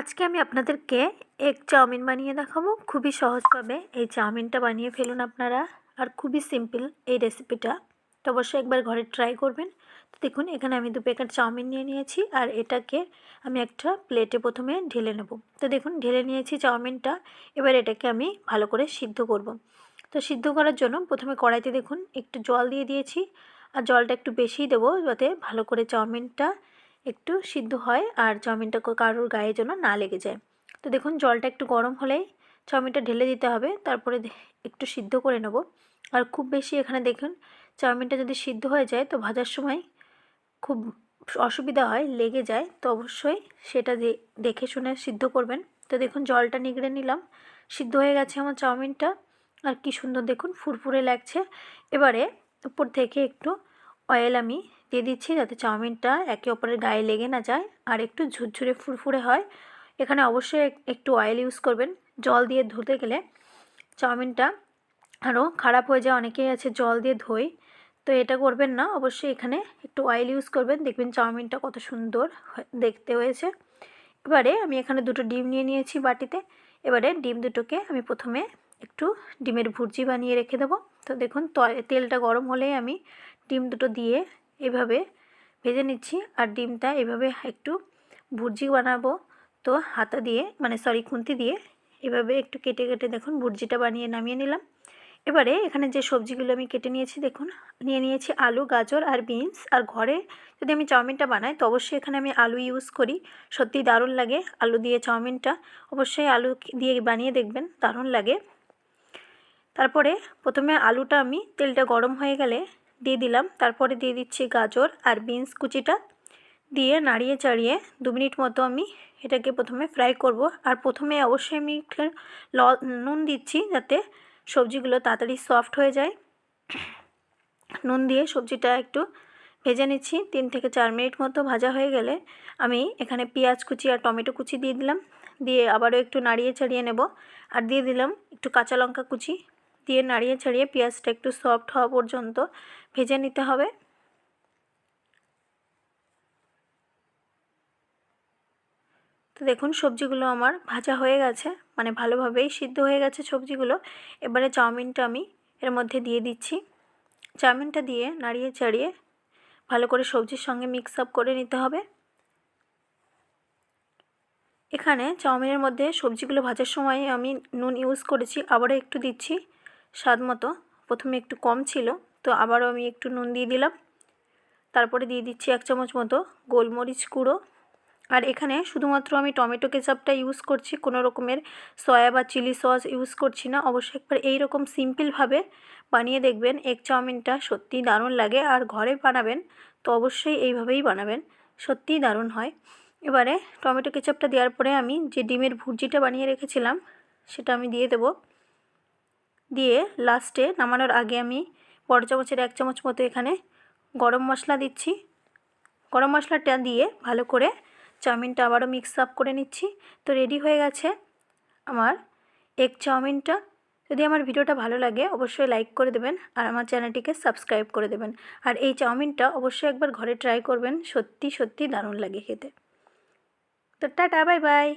আজকে আমি আপনাদেরকে এগ চাউমিন বানিয়ে দেখাবো। খুবই সহজভাবে এই চাউমিনটা বানিয়ে ফেলুন আপনারা। আর খুবই সিম্পল এই রেসিপিটা তো অবশ্যই একবার ঘরে ট্রাই করবেন। তো দেখুন, এখানে আমি দু প্যাকেট চাউমিন নিয়ে নিয়েছি। আর এটাকে আমি একটা প্লেটে প্রথমে ঢেলে নেব। তো দেখুন, ঢেলে নিয়েছি চাউমিনটা। এবার এটাকে আমি ভালো করে সিদ্ধ করব। তো সিদ্ধ করার জন্য প্রথমে কড়াইতে দেখুন, একটু জল দিয়ে দিয়েছি। আর জলটা একটু বেশিই দেবো যাতে ভালো করে চাউমিনটা একটু সিদ্ধ হয় আর চাউমিনটা কারোর গায়ে যেন না লেগে যায়। তো দেখুন, জলটা একটু গরম হলেই চাউমিনটা ঢেলে দিতে হবে। তারপরে একটু সিদ্ধ করে নেব। আর খুব বেশি এখানে দেখুন, চাউমিনটা যদি সিদ্ধ হয়ে যায় তো ভাজার সময় খুব অসুবিধা হয়, লেগে যায়। তো অবশ্যই সেটা দেখে শুনে সিদ্ধ করবেন। তো দেখুন, জলটা নিগড়ে নিলাম। সিদ্ধ হয়ে গেছে আমার চাউমিনটা। আর কি সুন্দর দেখুন, ফুরফুরে লাগছে। এবারে উপর থেকে একটু অয়েল আমি দিয়ে দিচ্ছি যাতে চাউমিনটা একে অপরের গায়ে লেগে না যায় আর একটু ঝুরঝুরে ফুরফুরে হয়। এখানে অবশ্যই একটু অয়েল ইউজ করবেন। জল দিয়ে ধুতে গেলে চাউমিনটা আরও খারাপ হয়ে যায়। অনেকেই আছে জল দিয়ে ধোয়, তো এটা করবেন না। অবশ্যই এখানে একটু অয়েল ইউজ করবেন। দেখবেন চাউমিনটা কত সুন্দর দেখতে হয়েছে। এবারে আমি এখানে দুটো ডিম নিয়ে নিয়েছি বাটিতে। এবারে ডিম দুটোকে আমি প্রথমে একটু ডিমের ভুর্জি বানিয়ে রেখে দেবো। তো দেখুন তেলটা গরম হলেই আমি ডিম দুটো দিয়ে এভাবে ভেজে নিচ্ছি আর ডিমটা এভাবে একটু ভুর্জি বানাবো। তো হাতা দিয়ে মানে সরি খুন্তি দিয়ে এভাবে একটু কেটে কেটে দেখুন ভুর্জিটা বানিয়ে নামিয়ে নিলাম। এবারে এখানে যে সবজিগুলো আমি কেটে নিয়েছি দেখুন, নিয়ে নিয়েছি আলু, গাজর আর বিনস। আর ঘরে যদি আমি চাউমিনটা বানাই তো অবশ্যই এখানে আমি আলু ইউজ করি। সত্যি দারুণ লাগে আলু দিয়ে চাউমিনটা। অবশ্যই আলু দিয়ে বানিয়ে দেখবেন, দারুণ লাগে। তারপরে প্রথমে আলুটা আমি তেলটা গরম হয়ে গেলে দিয়ে দিলাম। তারপরে দিয়ে দিচ্ছি গাজর আর বিনস কুচিটা। দিয়ে নাড়িয়ে চাড়িয়ে দু মিনিট মতো আমি এটাকে প্রথমে ফ্রাই করব। আর প্রথমে অবশ্যই আমি ল, নুন দিচ্ছি যাতে সবজিগুলো তাড়াতাড়ি সফট হয়ে যায়। নুন দিয়ে সবজিটা একটু ভেজে নিচ্ছি। তিন থেকে চার মিনিট মতো ভাজা হয়ে গেলে আমি এখানে পেঁয়াজ কুচি আর টমেটো কুচি দিয়ে দিলাম। দিয়ে আবারও একটু নাড়িয়ে চাড়িয়ে নেব। আর দিয়ে দিলাম একটু কাঁচা লঙ্কা কুচি। দিয়ে নাড়িয়ে ছাড়িয়ে পেঁয়াজটা একটু সফট হওয়া পর্যন্ত ভেজে নিতে হবে। তো দেখুন, সবজিগুলো আমার ভাজা হয়ে গেছে মানে ভালোভাবেই সিদ্ধ হয়ে গেছে সবজিগুলো। এবারে চাউমিনটা আমি এর মধ্যে দিয়ে দিচ্ছি। চাউমিনটা দিয়ে নাড়িয়ে চাড়িয়ে ভালো করে সবজির সঙ্গে মিক্স আপ করে নিতে হবে। এখানে চাউমিনের মধ্যে সবজিগুলো ভাজার সময় আমি নুন ইউজ করেছি, আবারও একটু দিচ্ছি। স্বাদ মতো। প্রথমে একটু কম ছিল, তো আবারও আমি একটু নুন দিয়ে দিলাম। তারপরে দিয়ে দিচ্ছি এক চামচ মতো গোলমরিচ গুঁড়ো। আর এখানে শুধুমাত্র আমি টমেটো কেচাপটা ইউজ করছি, কোনো রকমের সয়া বা চিলি সস ইউজ করছি না। অবশ্যই একবার এই রকম সিম্পলভাবে বানিয়ে দেখবেন এগ চাউমিনটা সত্যিই দারুণ লাগে। আর ঘরে বানাবেন, তো অবশ্যই এইভাবেই বানাবেন, সত্যিই দারুণ হয়। এবারে টমেটো কেচাপটা দেওয়ার পরে আমি যে ডিমের ভুর্জিটা বানিয়ে রেখেছিলাম, সেটা আমি দিয়ে দেবো। দিয়ে লাস্টে নামানোর আগে আমি বড় চামচের এক চামচ মতো এখানে গরম মশলা দিচ্ছি। গরম মশলাটা দিয়ে ভালো করে চাউমিনটা আবারও মিক্স আপ করে নিচ্ছি। তো রেডি হয়ে গেছে আমার এগ চাউমিনটা। যদি আমার ভিডিওটা ভালো লাগে অবশ্যই লাইক করে দেবেন আর আমার চ্যানেলটিকে সাবস্ক্রাইব করে দেবেন। আর এই চাউমিনটা অবশ্যই একবার ঘরে ট্রাই করবেন। সত্যি সত্যি দারুণ লাগে খেতে। তো টাটা বাই বাই